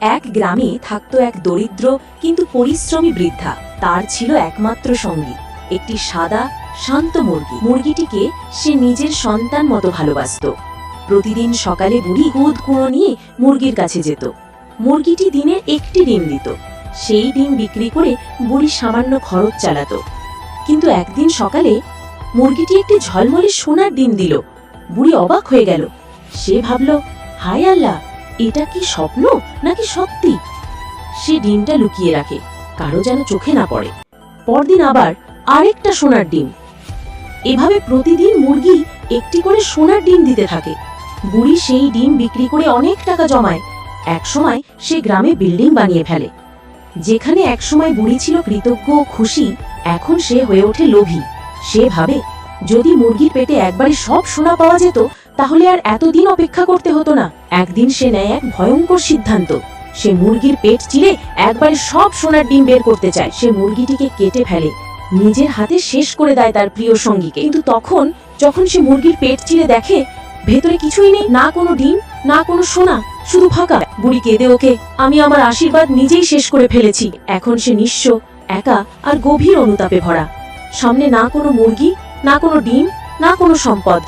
এক গ্রামে থাকতো এক দরিদ্র, কিন্তু পরিশ্রমী বৃদ্ধা। তার ছিল একমাত্র সঙ্গী, একটি সাদা, শান্ত মুরগি। মুরগিটিকে সে নিজের সন্তান মতো ভালোবাসত। প্রতিদিন সকালে বুড়ি কুদ কুঁড়ো নিয়ে মুরগির কাছে যেত। মুরগিটি দিনে একটি ডিম দিত। সেই ডিম বিক্রি করে বুড়ি সামান্য খরচ চালাতো। কিন্তু একদিন সকালে মুরগিটি একটি ঝলমলে সোনার ডিম দিল। বুড়ি অবাক হয়ে গেল। সে ভাবল, হায় আল্লাহ এটা কি স্বপ্ন নাকি সত্যি? সে ডিমটা লুকিয়ে রাখে, কারও যেন চোখে না পড়ে। পরদিন আবার আরেকটা সোনার ডিম। এভাবে প্রতিদিন মুরগি একটি করে সোনার ডিম দিতে থাকে। বুড়ি সেই ডিম বিক্রি করে অনেক টাকা জমায়। একসময় সে গ্রামে বিল্ডিং বানিয়ে ফেলে। যেখানে একসময় বুড়ি ছিল কৃতজ্ঞ ও খুশি, এখন সে হয়ে ওঠে লোভী। সে ভাবে, যদি মুরগির পেটে একবারে সব সোনা পাওয়া যেত তাহলে আর এতদিন অপেক্ষা করতে হতো না। একদিন সে নেয় এক ভয়ঙ্কর সিদ্ধান্ত। সে মুরগির পেট চিরে একবারে সব সোনার ডিম বের করতে চায়। সে মুরগিটিকে কেটে ফেলে। নিজের হাতে শেষ করে দেয় তার প্রিয় সঙ্গীকে। কিন্তু তখন, যখন সে মুরগির পেট চিরে দেখে, ভেতরে কিছুই নেই, না কোনো ডিম, না কোনো সোনা, শুধু ফাঁকা। বুড়ি কেঁদে ওকে আমি আমার আশীর্বাদ নিজেই শেষ করে ফেলেছি। এখন সে নিঃস্ব, একা আর গভীর অনুতাপে ভরা। সামনে না কোনো মুরগি, না কোনো ডিম, না কোনো সম্পদ।